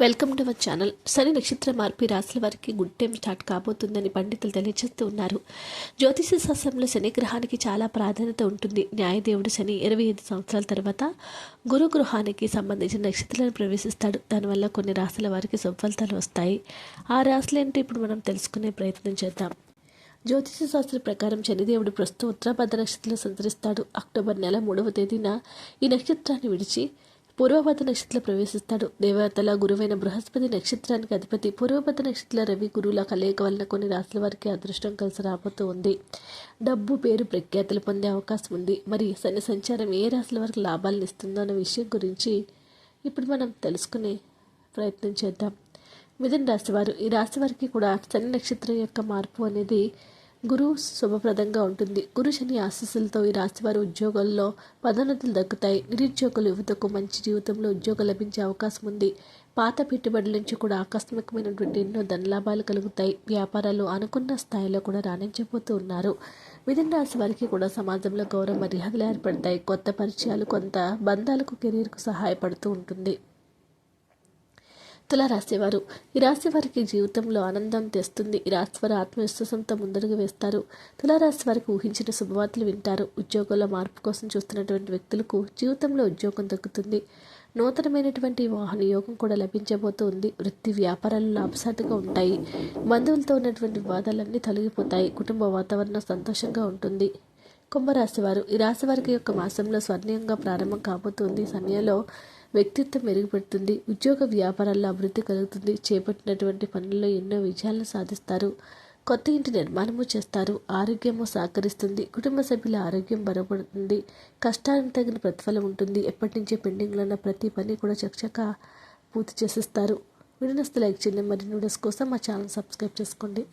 Welcome to our channel. శని నక్షత్ర మార్పి రాశుల వారికి గుడ్ టైం స్టార్ట్ కాబోతుందని పండితులు తెలియజేస్తూ ఉన్నారు. జ్యోతిష శాస్త్రంలో శని గ్రహానికి చాలా ప్రాధాన్యత ఉంటుంది. న్యాయదేవుడు శని ఇరవై ఐదు సంవత్సరాల తర్వాత గురు గృహానికి సంబంధించిన నక్షత్రాలను ప్రవేశిస్తాడు. దానివల్ల కొన్ని రాశుల వారికి సుఫలితాలు వస్తాయి. ఆ రాశులు ఏంటో ఇప్పుడు మనం తెలుసుకునే ప్రయత్నం చేద్దాం. జ్యోతిష శాస్త్ర ప్రకారం శనిదేవుడు ప్రస్తుతం ఉత్తరాభద్ర నక్షత్రంలో సంచరిస్తాడు. అక్టోబర్ నెల మూడవ తేదీన ఈ నక్షత్రాన్ని విడిచి పూర్వపద నక్షత్ర ప్రవేశిస్తాడు. దేవతల గురువైన బృహస్పతి నక్షత్రానికి అధిపతి. పూర్వపద నక్షత్ర రవి గురువుల కలయిక వలన కొన్ని రాశుల వారికి అదృష్టం కలిసి రాబోతూ ఉంది. డబ్బు పేరు ప్రఖ్యాతులు పొందే అవకాశం ఉంది. మరి శని సంచారం ఏ రాశుల వారికి లాభాలను ఇస్తుందో అన్న విషయం గురించి ఇప్పుడు మనం తెలుసుకునే ప్రయత్నం చేద్దాం. మిథున రాశివారు ఈ రాశి వారికి కూడా శని నక్షత్రం యొక్క మార్పు అనేది గురు శుభప్రదంగా ఉంటుంది. గురు శని ఆశీస్సులతో ఈ రాశి వారి ఉద్యోగాల్లో పదోన్నతులు దక్కుతాయి. నిరుద్యోగులు యువతకు మంచి జీవితంలో ఉద్యోగం లభించే అవకాశం ఉంది. పాత పెట్టుబడుల నుంచి కూడా ఆకస్మికమైనటువంటి ఎన్నో ధనలాభాలు కలుగుతాయి. వ్యాపారాలు అనుకున్న స్థాయిలో కూడా రాణించబోతూ ఉన్నారు. మిథున రాశి వారికి కూడా సమాజంలో గౌరవ మర్యాదలు ఏర్పడతాయి. కొత్త పరిచయాలు కొంత బంధాలకు కెరీర్కు సహాయపడుతూ ఉంటుంది. తులారాశివారు ఈ రాశి వారికి జీవితంలో ఆనందం తెస్తుంది. ఈ రాశి వారు ఆత్మవిశ్వాసంతో ముందడుగు వేస్తారు. తులారాశి వారికి ఊహించిన శుభవార్తలు వింటారు. ఉద్యోగంలో మార్పు కోసం చూస్తున్నటువంటి వ్యక్తులకు జీవితంలో ఉద్యోగం దక్కుతుంది. నూతనమైనటువంటి వాహన యోగం కూడా లభించబోతుంది. వృత్తి వ్యాపారాలు లాభసాటిగా ఉంటాయి. బంధువులతో ఉన్నటువంటి వివాదాలన్నీ తొలగిపోతాయి. కుటుంబ వాతావరణం సంతోషంగా ఉంటుంది. కుంభరాశివారు ఈ రాశి వారికి యొక్క మాసంలో స్వర్ణీయంగా ప్రారంభం కాబోతుంది. సమయంలో వ్యక్తిత్వం మెరుగుపడుతుంది ఉద్యోగ వ్యాపారాల్లో అభివృద్ధి కలుగుతుంది చేపట్టినటువంటి పనుల్లో ఎన్నో విజయాలను సాధిస్తారు కొత్త ఇంటి నిర్మాణము చేస్తారు ఆరోగ్యము సహకరిస్తుంది కుటుంబ సభ్యుల ఆరోగ్యం బలపడుతుంది కష్టానికి తగిన ప్రతిఫలం ఉంటుంది ఎప్పటి నుంచే పెండింగ్లో ఉన్న ప్రతి పని కూడా చకచకా పూర్తి చేసేస్తారు. వీడియోస్ లైక్ చేయండి మరి వీడియోస్ కోసం మా ఛానల్ సబ్స్క్రైబ్ చేసుకోండి.